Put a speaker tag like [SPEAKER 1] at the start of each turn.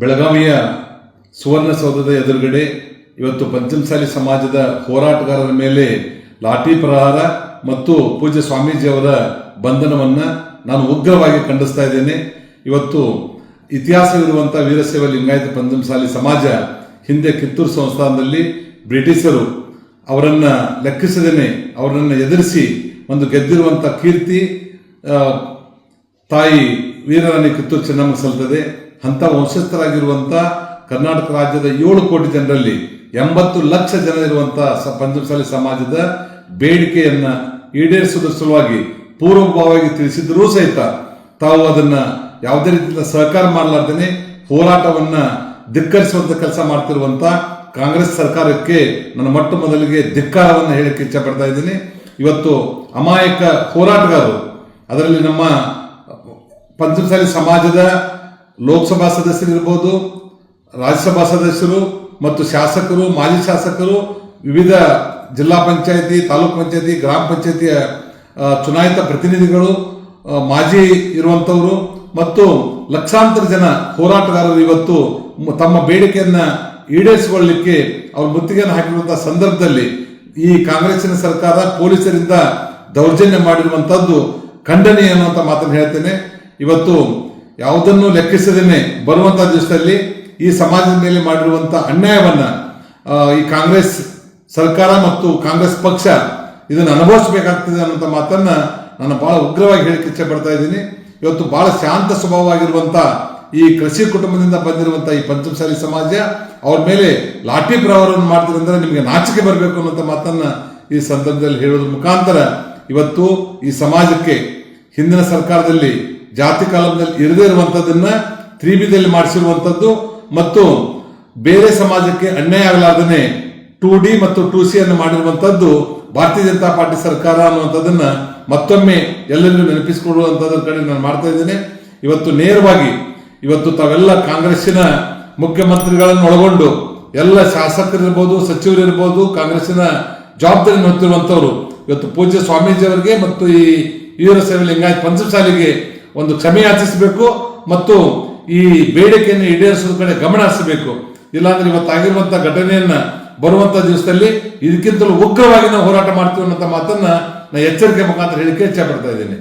[SPEAKER 1] ಬೆಳಗಾವಿಯ ಸುವರ್ಣಸೌಧದ ಎದುರುಗಡೆ ಇವತ್ತು ಪಂಚಮಸಾಲಿ ಸಮಾಜದ ಹೋರಾಟಗಾರರ ಮೇಲೆ ಲಾಠಿ ಪ್ರಹಾರ ಮತ್ತು ಪೂಜ್ಯ ಸ್ವಾಮೀಜಿಯವರ ಬಂಧನವನ್ನು ನಾನು ಉಗ್ರವಾಗಿ ಖಂಡಿಸ್ತಾ ಇದ್ದೇನೆ. ಇವತ್ತು ಇತಿಹಾಸವಿರುವಂಥ ವೀರಶೈವ ಲಿಂಗಾಯತ ಪಂಚಮಸಾಲಿ ಸಮಾಜ ಹಿಂದೆ ಕಿತ್ತೂರು ಸಂಸ್ಥಾನದಲ್ಲಿ ಬ್ರಿಟಿಷರು ಅವರನ್ನು ಲೆಕ್ಕಿಸದೇನೆ, ಅವರನ್ನು ಎದುರಿಸಿ ಒಂದು ಗೆದ್ದಿರುವಂಥ ಕೀರ್ತಿ ತಾಯಿ ವೀರರಾಣಿ ಕಿತ್ತೂರು ಚೆನ್ನಮ್ಮ ಸಲ್ತದೆ. ಅಂತ ವಂಶಸ್ಥರಾಗಿರುವಂಥ ಕರ್ನಾಟಕ ರಾಜ್ಯದ ಏಳು ಕೋಟಿ ಜನರಲ್ಲಿ ಎಂಬತ್ತು ಲಕ್ಷ ಜನ ಇರುವಂತ ಸ- ಪಂಚಮಸಾಲಿ ಸಮಾಜದ ಬೇಡಿಕೆಯನ್ನ ಈಡೇರಿಸುವುದರ ಸಲುವಾಗಿ ಪೂರ್ವಭಾವವಾಗಿ ತಿಳಿಸಿದ್ರೂ ಸಹಿತ ತಾವು ಅದನ್ನ ಯಾವುದೇ ರೀತಿಯಿಂದ ಸಹಕಾರ ಮಾಡಲಾರ್ದೇನೆ ಹೋರಾಟವನ್ನ ಧಿಕ್ಕರಿಸುವಂತ ಕೆಲಸ ಮಾಡ್ತಿರುವಂತ ಕಾಂಗ್ರೆಸ್ ಸರ್ಕಾರಕ್ಕೆ ನನ್ನ ಮೊಟ್ಟ ಮೊದಲಿಗೆ ಧಿಕ್ಕಾರವನ್ನು ಹೇಳಕ್ಕೆ ಇಚ್ಛೆ ಪಡ್ತಾ ಇದ್ದೀನಿ. ಇವತ್ತು ಅಮಾಯಕ ಹೋರಾಟಗಾರರು, ಅದರಲ್ಲಿ ನಮ್ಮ ಪಂಚಮಸಾಲಿ ಸಮಾಜದ ಲೋಕಸಭಾ ಸದಸ್ಯರಿರ್ಬೋದು ರಾಜ್ಯಸಭಾ ಸದಸ್ಯರು ಮತ್ತು ಶಾಸಕರು, ಮಾಜಿ ಶಾಸಕರು, ವಿವಿಧ ಜಿಲ್ಲಾ ಪಂಚಾಯತಿ, ತಾಲೂಕ್ ಪಂಚಾಯತಿ, ಗ್ರಾಮ ಪಂಚಾಯತಿಯ ಚುನಾಯಿತ ಪ್ರತಿನಿಧಿಗಳು ಮಾಜಿ ಇರುವಂಥವರು ಮತ್ತು ಲಕ್ಷಾಂತರ ಜನ ಹೋರಾಟಗಾರರು ಇವತ್ತು ತಮ್ಮ ಬೇಡಿಕೆಯನ್ನು ಈಡೇರಿಸಿಕೊಳ್ಳಲಿಕ್ಕೆ ಅವರು ಮುತ್ತಿಗೆಯನ್ನು ಹಾಕಿರುವಂತಹ ಸಂದರ್ಭದಲ್ಲಿ ಈ ಕಾಂಗ್ರೆಸ್ಸಿನ ಸರ್ಕಾರ ಪೊಲೀಸರಿಂದ ದೌರ್ಜನ್ಯ ಮಾಡಿರುವಂಥದ್ದು ಖಂಡನೀಯ ಅನ್ನುವಂಥ ಮಾತನ್ನು ಹೇಳ್ತೇನೆ. ಇವತ್ತು ಯಾವುದನ್ನು ಲೆಕ್ಕಿಸದೇನೆ ಬರುವಂತಹ ದಿವಸದಲ್ಲಿ ಈ ಸಮಾಜದ ಮೇಲೆ ಮಾಡಿರುವಂತಹ ಅನ್ಯಾಯವನ್ನ ಈ ಕಾಂಗ್ರೆಸ್ ಸರ್ಕಾರ ಮತ್ತು ಕಾಂಗ್ರೆಸ್ ಪಕ್ಷ ಇದನ್ನು ಅನುಭವಿಸಬೇಕಾಗ್ತದೆ ಅನ್ನುವಂಥ ಮಾತನ್ನ ನಾನು ಬಹಳ ಉಗ್ರವಾಗಿ ಹೇಳಿಕೆ ಇಚ್ಛೆ ಪಡ್ತಾ ಇದ್ದೀನಿ. ಇವತ್ತು ಬಹಳ ಶಾಂತ ಸ್ವಭಾವವಾಗಿರುವಂತ ಈ ಕೃಷಿ ಕುಟುಂಬದಿಂದ ಬಂದಿರುವಂತ ಈ ಪಂಚಮಸಾಲಿ ಸಮಾಜ, ಅವ್ರ ಮೇಲೆ ಲಾಠಿ ಪ್ರವಾರವನ್ನು ಮಾಡ್ತಾರೆ ಅಂದ್ರೆ ನಿಮಗೆ ನಾಚಿಕೆ ಬರಬೇಕು ಅನ್ನುವಂಥ ಮಾತನ್ನ ಈ ಸಂದರ್ಭದಲ್ಲಿ ಹೇಳೋದ್ರ ಮುಖಾಂತರ ಇವತ್ತು ಈ ಸಮಾಜಕ್ಕೆ ಹಿಂದಿನ ಸರ್ಕಾರದಲ್ಲಿ ಜಾತಿ ಕಾಲದಲ್ಲಿ ಇರದೇ ಇರುವಂತದ್ದನ್ನ ತ್ರಿಬಿದಲ್ಲಿ ಮಾಡಿಸಿರುವಂತದ್ದು ಮತ್ತು ಬೇರೆ ಸಮಾಜಕ್ಕೆ ಅನ್ಯಾಯ ಆಗಲಾರ್ದನೆ ಟೂ ಡಿ ಮತ್ತು ಟೂ ಸಿ ಅನ್ನು ಮಾಡಿರುವಂತದ್ದು ಭಾರತೀಯ ಜನತಾ ಪಾರ್ಟಿ ಸರ್ಕಾರ ಅನ್ನುವಂಥದ್ದನ್ನ ಮತ್ತೊಮ್ಮೆ ಎಲ್ಲರಿಗೂ ನೆನಪಿಸಿಕೊಳ್ಳುವಂಥದ್ರ ಕಡೆ ನಾನು ಮಾಡ್ತಾ ಇದ್ದೇನೆ. ಇವತ್ತು ನೇರವಾಗಿ ಇವತ್ತು ತಾವೆಲ್ಲ ಕಾಂಗ್ರೆಸ್ಸಿನ ಮುಖ್ಯಮಂತ್ರಿಗಳನ್ನು ಒಳಗೊಂಡು ಎಲ್ಲ ಶಾಸಕರಿರ್ಬೋದು, ಸಚಿವರಿರ್ಬೋದು, ಕಾಂಗ್ರೆಸ್ಸಿನ ಜವಾಬ್ದಾರಿಯನ್ನು ಹೊತ್ತಿರುವಂತವರು ಇವತ್ತು ಪೂಜ್ಯ ಸ್ವಾಮೀಜಿಯವರಿಗೆ ಮತ್ತು ಈ ವೀರಶೈವ ಲಿಂಗಾಯತ್ ಪಂಚಮಸಾಲಿಗೆ ಒಂದು ಕ್ಷಮೆ ಯಾಚಿಸಬೇಕು ಮತ್ತು ಈ ಬೇಡಿಕೆಯನ್ನು ಈಡೇರಿಸೋದ್ರ ಕಡೆ ಗಮನ ಹರಿಸಬೇಕು. ಇಲ್ಲಾಂದ್ರೆ ಇವತ್ತಾಗಿರುವಂತಹ ಘಟನೆಯನ್ನ ಬರುವಂತ ದಿವಸದಲ್ಲಿ ಇದಕ್ಕಿಂತಲೂ ಉಗ್ರವಾಗಿ ನಾವು ಹೋರಾಟ ಮಾಡ್ತೀವಿ ಅನ್ನೋ ಮಾತನ್ನ ನಾನು ಎಚ್ಚರಿಕೆ ಮುಖಾಂತರ ಹೇಳಿಕೆ ಇಚ್ಛೆ ಪಡ್ತಾ ಇದ್ದೀನಿ.